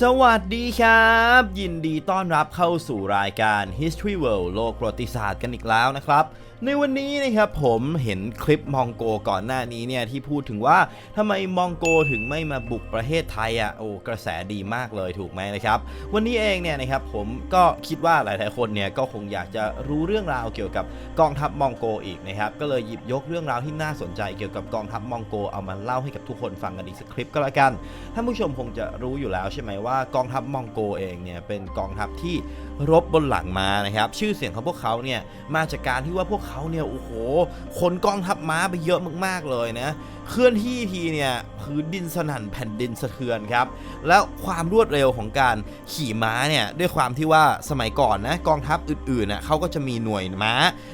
สวัสดีครับ ยินดีต้อนรับเข้าสู่รายการ History World โลกประวัติศาสตร์กันอีกแล้วนะครับ ในวันนี้นะครับผมเห็นคลิปมองโกก่อนหน้านี้เนี่ยที่พูดถึงว่าทำไมมองโกถึงไม่มาบุกประเทศไทยอะโอ้กระแสดีมากเลยถูกไหมนะครับ วันนี้เองเนี่ยนะครับผมก็คิดว่าหลายๆคนเนี่ยก็คงอยากจะรู้เรื่องราวเกี่ยวกับกองทัพมองโกอีกนะครับก็เลยหยิบยกเรื่องราวที่น่าสนใจเกี่ยวกับกองทัพมองโกเอามาเล่าให้กับทุกคนฟังกันอีกสักคลิปก็แล้วกันท่านผู้ชมคงจะรู้อยู่แล้วใช่ไหมว่ากองทัพมองโกเองเนี่ยเป็นกองทัพที่รบบนหลังม้านะครับชื่อเสียงของพวกเขาเนี่ยมาจากการที่ว่าพวกเขาเนี่ยโอ้โหคนกองทัพม้าไปเยอะมากๆเลยนะ เคลื่อนที่ทีเนี่ยพื้นดินสนั่นแผ่นดินสะเทือนครับ แล้วความรวดเร็วของการขี่ม้าเนี่ยด้วยความที่ว่าสมัยก่อนนะกองทัพอื่นๆน่ะเขาก็จะมีหน่วยม้า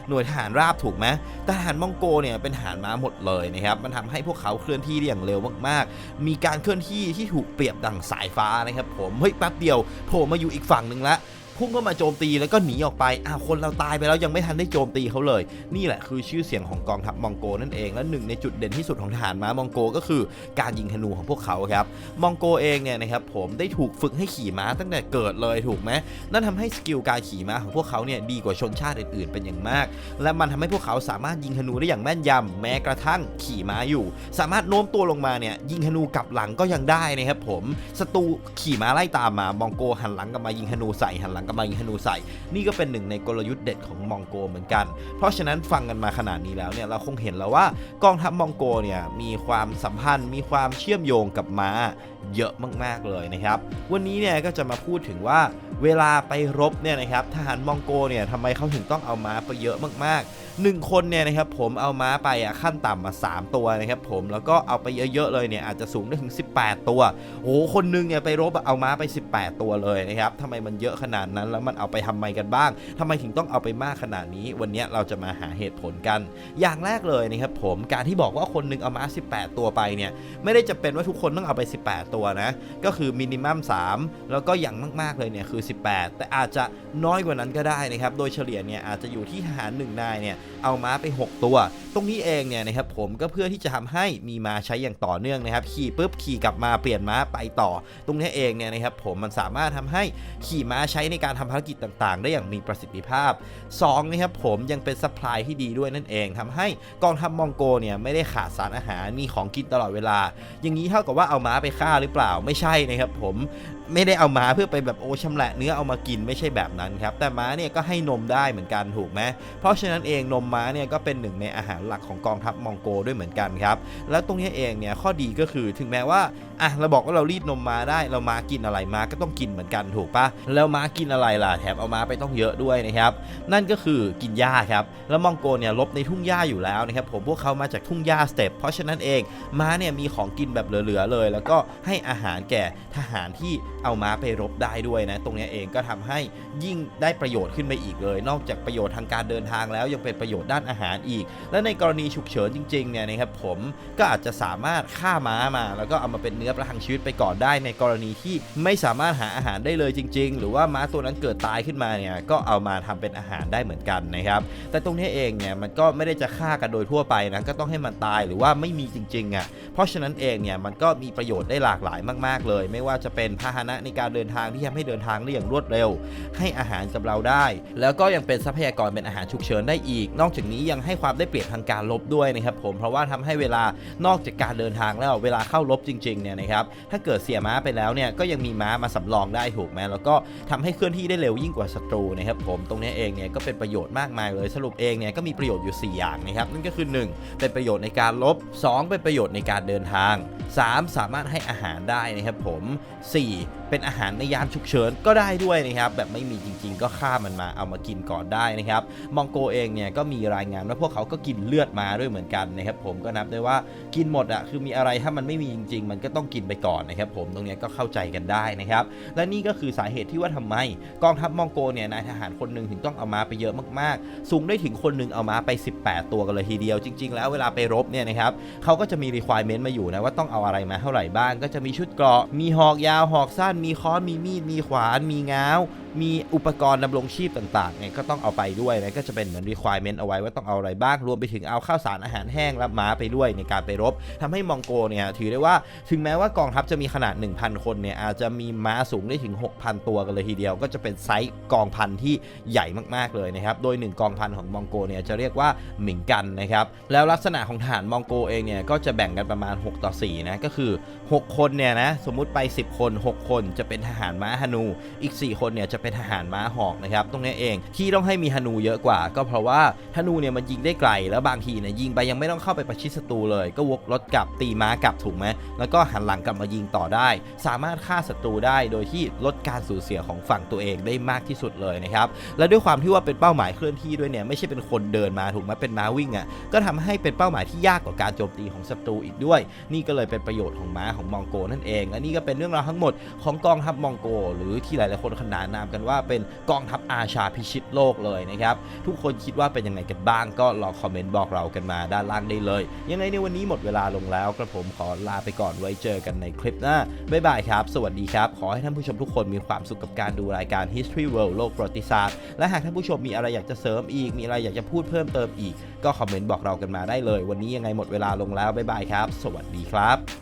หน่วยทหารราบถูกไหมแต่ทหารมองโกเนี่ยเป็นทหารม้าหมดเลยนะครับมันทำให้พวกเขาเคลื่อนที่ได้อย่างเร็วมากๆ มีการเคลื่อนที่ที่ถูกเปรียบดั่งสายฟ้านะครับผมเฮ้ยแป๊บเดียวโผล่มาอยู่อีกฝั่งหนึ่งละ พุ่งเข้ามาโจมตีแล้วก็หนีออกไปอ้าวคนเราตายไปแล้วยังไม่ทันได้โจมตีเขาเลย นี่แหละคือชื่อเสียงของกองทัพมองโกนั่นเองและหนึ่งในจุดเด่นที่สุดของทหารม้ามองโกก็คือการยิงธนูของพวกเขาครับมองโกเองเนี่ยนะครับผมได้ถูกฝึกให้ขี่ม้าตั้งแต่เกิดเลยถูกไหมนั่นทำให้สกิลการขี่ม้าของพวกเขาเนี่ยดีกว่าชนชาติอื่นๆเป็นอย่างมาก และมันทำให้พวกเขาสามารถยิงธนูได้อย่างแม่นยำแม้กระทั่งขี่ม้าอยู่ สามารถโน้มตัวลงมาเนี่ยยิงธนูกลับหลังก็ยังได้นะครับผมศัตรูขี่ม้าไล่ตามมามองโกหันหลังกลับมายิงธนูใส่หันหลังกำลังยิงธนูใส่ นี่ก็เป็นหนึ่งในกลยุทธ์เด็ดของมองโกเหมือนกัน เพราะฉะนั้นฟังกันมาขนาดนี้แล้วเนี่ยเราคงเห็นแล้วว่ากองทัพมองโกเนี่ยมีความสัมพันธ์ มีความเชื่อมโยงกับม้า เยอะมากๆเลยนะครับ วันนี้เนี่ยก็จะมาพูดถึงว่าเวลาไปรบเนี่ยนะครับทหารมองโกเนี่ยทำไมเขาถึงต้องเอาม้าไปเยอะมากๆหนึ่งคนเนี่ยนะครับผมเอาม้าไปอะขั้นต่ำมา 3 ตัวนะครับผมแล้วก็เอาไปเยอะๆเลยเนี่ยอาจจะสูงได้ถึง 18 ตัวโอ้หคนหนึงเนี่ยไปรบเอาม้าไป 18 ตัวเลยนะครับทำไมมันเยอะขนาดนั้นแล้วมันเอาไปทำไมกันบ้างทำไมถึงต้องเอาไปมากขนาดนี้ วันนี้เราจะมาหาเหตุผลกัน อย่างแรกเลยนะครับผมการที่บอกว่าคนหนึงเอาม้า 18 ตัวไปเนี่ยไม่ได้จะเป็นว่าทุกคนต้องเอาไป 18ตัวนะ ก็คือมินิมัม3 แล้วก็อย่างมากๆเลยเนี่ยคือ 18 แต่อาจจะน้อยกว่านั้นก็ได้นะครับ โดยเฉลี่ยเนี่ยอาจจะอยู่ที่ทหารหนึ่งนายเนี่ยเอาม้าไป 6 ตัว ตรงนี้เองเนี่ยนะครับผมก็เพื่อที่จะทำให้มีม้าใช้อย่างต่อเนื่องนะครับ ขี่ปุ๊บขี่กลับมาเปลี่ยนม้าไปต่อ ตรงนี้เองเนี่ยนะครับผมมันสามารถทำให้ขี่ม้าใช้ในการทำภารกิจต่างๆ ได้อย่างมีประสิทธิภาพ2นะครับผมยังเป็นซัพพลายที่ดีด้วยนั่นเองทำให้กองทัพมองโกเนี่ยไม่ได้ขาดสารอาหารมีของกินตลอดเวลา อย่างนี้เท่ากับว่าเอาม้าไปฆ่าหรือเปล่าไม่ใช่นะครับผมไม่ได้เอาม้าเพื่อไปแบบโอ้ชำแหละเนื้อเอามากินไม่ใช่แบบนั้นครับ แต่ม้าเนี่ยก็ให้นมได้เหมือนกันถูกไหมเพราะฉะนั้นเองนมม้าเนี่ยก็เป็นหนึ่งในอาหารหลักของกองทัพมองโกด้วยเหมือนกันครับ แล้วตรงนี้เองเนี่ยข้อดีก็คือถึงแม้ว่าอะเราบอกว่าเรารีดนมม้าได้เราม้ากินอะไรม้าก็ต้องกินเหมือนกันถูกปะแล้วม้ากินอะไรล่ะแถมเอาม้าไปต้องเยอะด้วยนะครับนั่นก็คือกินหญ้าครับแล้วมองโกเนี่ยลบในทุ่งหญ้าอยู่แล้วนะครับผมพวกเขามาจากทุ่งหญ้าสเต็ปเพราะฉะนั้นเองม้าเนี่ยมีของกินแบบเหลือๆเลย แล้วก็ให้อาหารแก่ทหารที่เอาม้าไปรบได้ด้วยนะ ตรงนี้เองก็ทำให้ยิ่งได้ประโยชน์ขึ้นไปอีกเลย นอกจากประโยชน์ทางการเดินทางแล้วยังเป็นประโยชน์ด้านอาหารอีก และในกรณีฉุกเฉินจริงๆเนี่ยนะครับผมก็อาจจะสามารถฆ่าม้ามา แล้วก็เอามาเป็นเนื้อประทังชีวิตไปก่อนได้ในกรณีที่ไม่สามารถหาอาหารได้เลยจริง ๆ หรือว่าม้าตัวนั้นเกิดตายขึ้นมาเนี่ยก็เอามาทำเป็นอาหารได้เหมือนกันนะครับ แต่ตรงนี้เองเนี่ยมันก็ไม่ได้จะฆ่ากันโดยทั่วไปนะก็ต้องให้มันตายหรือว่าไม่มีจริงๆอะเพราะฉะนั้นเองเนี่ยมันก็มีประโยชน์ได้หลากหลายมาก ๆเลย ไม่ว่าจะเป็นพาหนะในการเดินทางที่ทำให้เดินทางได้อย่างรวดเร็ว ให้อาหารกับเราได้ แล้วก็ยังเป็นทรัพยากรเป็นอาหารฉุกเฉินได้อีก นอกจากนี้ยังให้ความได้เปรียบทางการลบด้วยนะครับผมเพราะว่าทำให้เวลานอกจากการเดินทางแล้วเวลาเข้ารบจริงๆเนี่ยนะครับถ้าเกิดเสียม้าไปแล้วเนี่ยก็ยังมีม้ามาสำรองได้ถูกไหมแล้วก็ทำให้เคลื่อนที่ได้เร็วยิ่งกว่าศัตรูนะครับผมตรงนี้เองเนี่ยก็เป็นประโยชน์มากมายเลยสรุปเองเนี่ยก็มีประโยชน์อยู่ 4 อย่างนะครับนั่นก็คือ 1 เป็นประโยชน์ในการลบ 2 เป็นประโยชน์ในการเดินทาง 3 สามารถให้อาหารได้นะครับผม 4 เป็นอาหารในยามฉุกเฉินก็ได้ด้วยนะครับแบบไม่มีจริง ๆ ก็ฆ่ามันมาเอามากินก่อนได้นะครับมองโกเองเนี่ยก็มีรายงานว่าพวกเขาก็กินเลือดมาด้วยเหมือนกันนะครับผมก็นับได้ว่ากินหมดอะคือมีอะไรถ้ามันไม่มีจริง ๆ มันก็ต้องกินไปก่อนนะครับผมตรงนี้ก็เข้าใจกันได้นะครับและนี่ก็คือสาเหตุที่ว่าทำไม กองทัพมองโกเนี่ยนายทหารคนหนึ่งถึงต้องเอามาไปเยอะมากๆ สูงได้ถึงคนหนึ่งเอามาไป 18 ตัวกันเลยทีเดียว จริง ๆ แล้วเวลาไปรบเนี่ยนะครับเขาก็จะมี requirement มาอยู่นะว่าต้องเอาอะไรมาเท่าไหร่บ้าง ก็จะมีชุดเกราะมีหอกยาวหอกสั้นมีค้อนมีมีดมีขวานมีง้าว มีอุปกรณ์ดำรงชีพต่างๆเนี่ยก็ต้องเอาไปด้วยนะก็จะเป็นเหมือน requirement เอาไว้ว่าต้องเอาอะไรบ้าง รวมไปถึงเอาข้าวสารอาหารแห้งและม้าไปด้วยในการไปรบทำให้มองโกเนี่ยถือได้ว่าถึงแม้ว่ากองทัพจะมีขนาด 1,000 คนเนี่ยอาจจะมีม้าสูงได้ถึง 6,000 ตัวกันเลยทีเดียว ก็จะเป็นไซส์กองพันที่ใหญ่มากๆเลยนะครับโดย 1 กองพันของมองโกเนี่ยจะเรียกว่าหมิงกันนะครับแล้วลักษณะของทหารมองโกเองเนี่ยก็จะแบ่งกันประมาณ 6 ต่อ4นะก็คือ 6 คนเนี่ยนะสมมุติไป 10 คน 6 คนจะเป็นทหารม้าฮานู อีก 4 คนเนี่ยจะเป็นทหารม้าหอกนะครับตรงนี้เองที่ต้องให้มีฮนูเยอะกว่า ก็เพราะว่าฮนูเนี่ยมันยิงได้ไกล แล้วบางทีเนี่ยยิงไปยังไม่ต้องเข้าไปประชิดศัตรูเลย ก็วกรถกลับตีม้ากลับถูกไหมแล้วก็หันหลังกลับมายิงต่อได้ สามารถฆ่าศัตรูได้โดยที่ลดการสูญเสียของฝั่งตัวเองได้มากที่สุดเลยนะครับและด้วยความที่ว่าเป็นเป้าหมายเคลื่อนที่ด้วยเนี่ยไม่ใช่เป็นคนเดินมาถูกไหมเป็นม้าวิ่งอะก็ทำให้เป็นเป้าหมายที่ยากกว่าการโจมตีของศัตรูอีกด้วย นี่ก็เลยเป็นประโยชน์ของม้าของมองโกนั่นเองและนี่ก็เป็นเรื่องราวทั้งหมดของกองทัพมองโก หรือที่หลายๆคนขนานนามกันว่าเป็นกองทัพอาชาพิชิตโลกเลยนะครับ ทุกคนคิดว่าเป็นยังไงกันบ้างก็ลองคอมเมนต์บอกเรากันมาด้านล่างได้เลย ยังไงในวันนี้หมดเวลาลงแล้วกระผมขอลาไปก่อนไว้เจอกันในคลิปหน้าบ๊ายบายครับ สวัสดีครับ ขอให้ท่านผู้ชมทุกคนมีความสุขกับการดูรายการ History World โลกประวัติศาสตร์และหากท่านผู้ชมมีอะไรอยากจะเสริมอีก มีอะไรอยากจะพูดเพิ่มเติมอีก ก็คอมเมนต์บอกเรากันมาได้เลย วันนี้ยังไงหมดเวลาลงแล้วบ๊ายบายครับ สวัสดีครับ